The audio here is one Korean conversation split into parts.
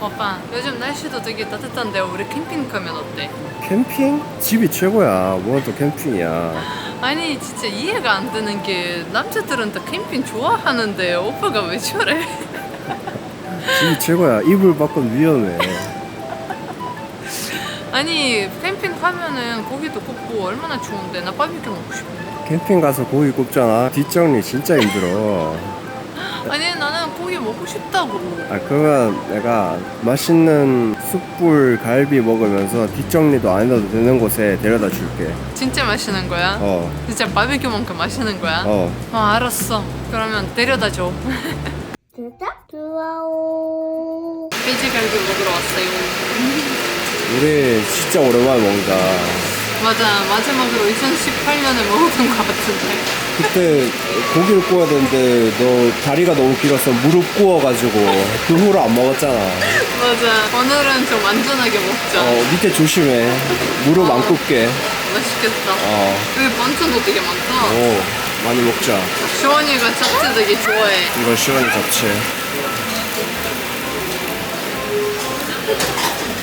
오빠 요즘 날씨도 되게 따뜻한데 우리 캠핑 가면 어때? 캠핑? 집이 최고야. 뭐가 또 캠핑이야. 아니 진짜 이해가 안 되는 게 남자들은 다 캠핑 좋아하는데 오빠가 왜 저래? 집이 최고야. 이불 밖은 위험해. 아니 캠핑 가면은 고기도 굽고 얼마나 좋은데 나 바비큐 먹고 싶은데 캠핑 가서 고기 굽잖아. 뒷정리 진짜 힘들어. 아니 나는 고기 먹고 싶다고 아, 그러면 내가 맛있는 숯불 갈비 먹으면서 뒷정리도 안 해도 되는 곳에 데려다 줄게. 진짜 마시는 거야? 어, 진짜 바비큐만큼 마시는 거야? 어. 어 알았어 그러면 데려다 줘 구독, 좋아요. 돼지 갈비 먹으러 왔어요 우리 진짜 오랜만에 먹자. 맞아 마지막으로 2018년에 먹었던 것 같은데 그때 고기를 구워야 되는데 너 다리가 너무 길어서 무릎 구워가지고 그 후로 안 먹었잖아. 맞아 오늘은 좀 안전하게 먹자 어, 밑에 조심해. 무릎 안 굽게. 맛있겠다 어, 여기 반찬도 되게 많다 오, 많이 먹자. 시원이가 잡채 되게 좋아해 이거 시원히 잡채.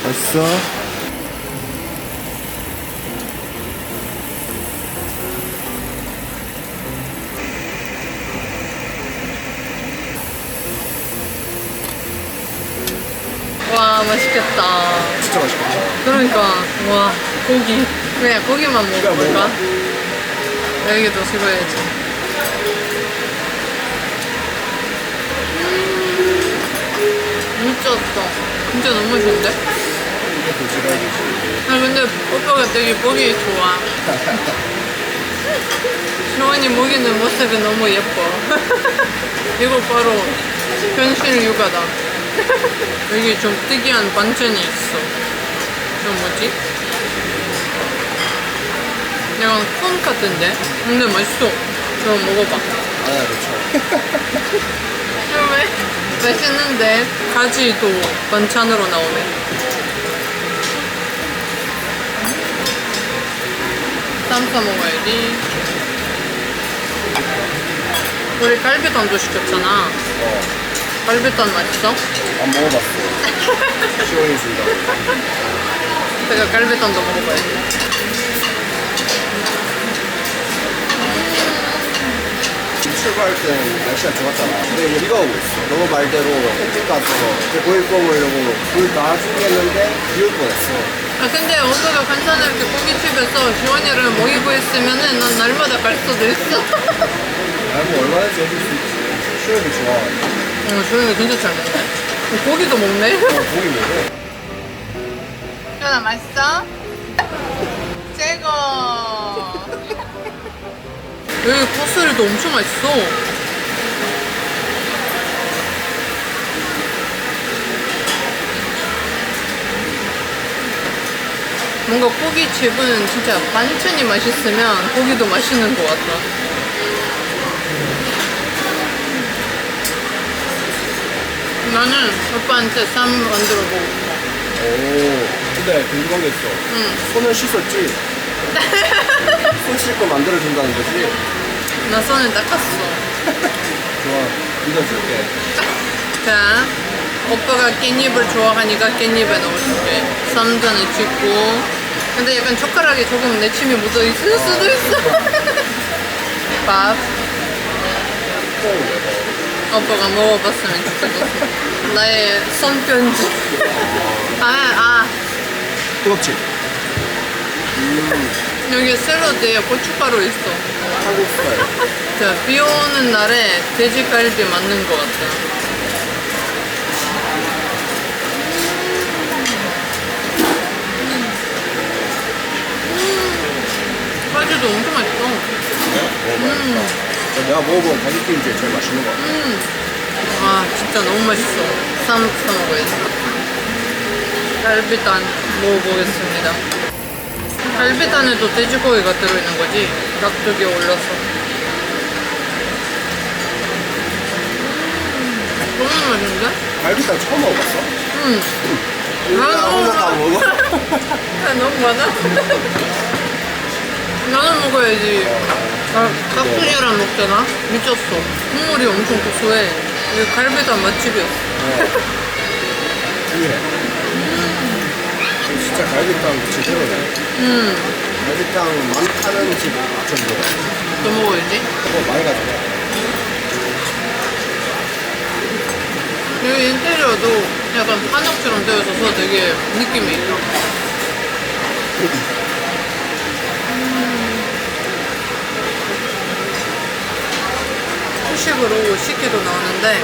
맛있어? 맛있겠다. 진짜 맛있겠다. 그러니까 와 고기. 그냥 고기만 먹어볼까? 여기도 찍어야지. 음 미쳤어 진짜 너무 맛있는데? 아 근데 오빠가 되게 보기 좋아. 시원이 먹이는 모습이 너무 예뻐. 이거 바로 현실 육아다 여기 좀 특이한 반찬이 있어 이거 뭐지? 약간 콘 같은데? 근데 맛있어 그럼 먹어봐 아, 그렇죠. 왜? 맛있는데 가지도 반찬으로 나오네 쌈 싸 먹어야지 우리 갈비탕도 시켰잖아 어, 갈비탕 맛있어? 안 먹어봤어. 시원히 준다. 내가 갈비탕도 먹어봐야지 출발할 때는 날씨가 좋았잖아. 근데 비가 오고 있어. 너무 말대로 캠핑 가서 고기 구워 먹으려고 불다 죽겠는데 비올 뻔했어. 아 근데 오빠가 간단하게 이렇게 고깃집에서 지원이를 먹이고 있으면은 난 날마다 갈 수도 있어 알고 얼마든지 해줄 수 있지. 시원이 좋아. 어, 지원이가 진짜 잘 먹네 고기도 먹네? 어, 고기 먹어. 지원아 맛있어? 최고. 여기 코스리도 엄청 맛있어. 뭔가 고깃집은 진짜 반찬이 맛있으면 고기도 맛있는 것 같아 나는 오빠한테 쌈 만들어 보고 싶어 오, 근데 궁금한 게 있어. 응. 손은 씻었지? 손 씻고 만들어준다는 거지? 나 손을 닦았어 좋아, 믿어줄게. 자, 오빠가 깻잎을 좋아하니까 깻잎에 넣어줄게. 쌈전에 찍고. 근데 약간 젓가락에 조금 내 침이 묻어 있을 수도 있어. 밥. 오 빠가 먹어봤으면 좋겠어. 나의 손편지. 아, 아. 뜨겁지? 여기 샐러드에 고춧가루 있어. 한국 스타일. 자, 비 오는 날에 돼지갈비 맞는 것 같아. 가지도 엄청 맛있어. 음. 내가 먹어본 가지튀김 중에 제일 맛있는 거 같아. 음. 아, 진짜 너무 맛있어. 쌈 싸 먹어야지. 갈비탕 먹어보겠습니다. 갈비탕에도 돼지고기가 들어있는 거지? 닭두개 올려서. 음, 너무 맛있는데? 갈비탕 처음 먹어봤어? 응. 나 아, 혼자 다 너무 먹어? 아, 너무 많아. 나는 먹어야지. 아, 깍두기랑 먹잖아? 미쳤어. 국물이 엄청 고소해. 이게 갈비탕 맛집이었어. 진짜 갈비탕 제대로네. 음, 갈비탕 많다는 집 정도. 또 먹어야지. 그거 많이 가져가. 여기 인테리어도 약간 한옥처럼 되어 있어서 되게 느낌이 있어. 후식으로 식기도 나오는데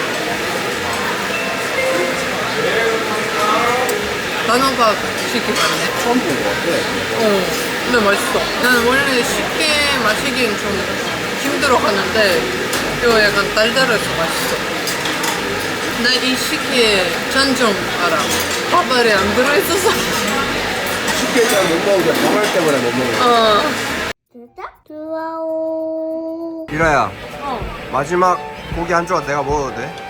단호박 식기 같네. 처음 본거 같아. 어, 근데 맛있어. 나는 원래 쉽게 마시기엔 좀 힘들어 하는데 이거 약간 달달해서 맛있어. 나 이 식기의 전종 알아. 밥알이 안 들어있어서. 쉽게 잘못 먹은 게 밥알 때문에 못 먹는 거. 어. 구독, 좋아요. 이라야 어. 마지막 고기 한 조각 내가 먹어도 돼?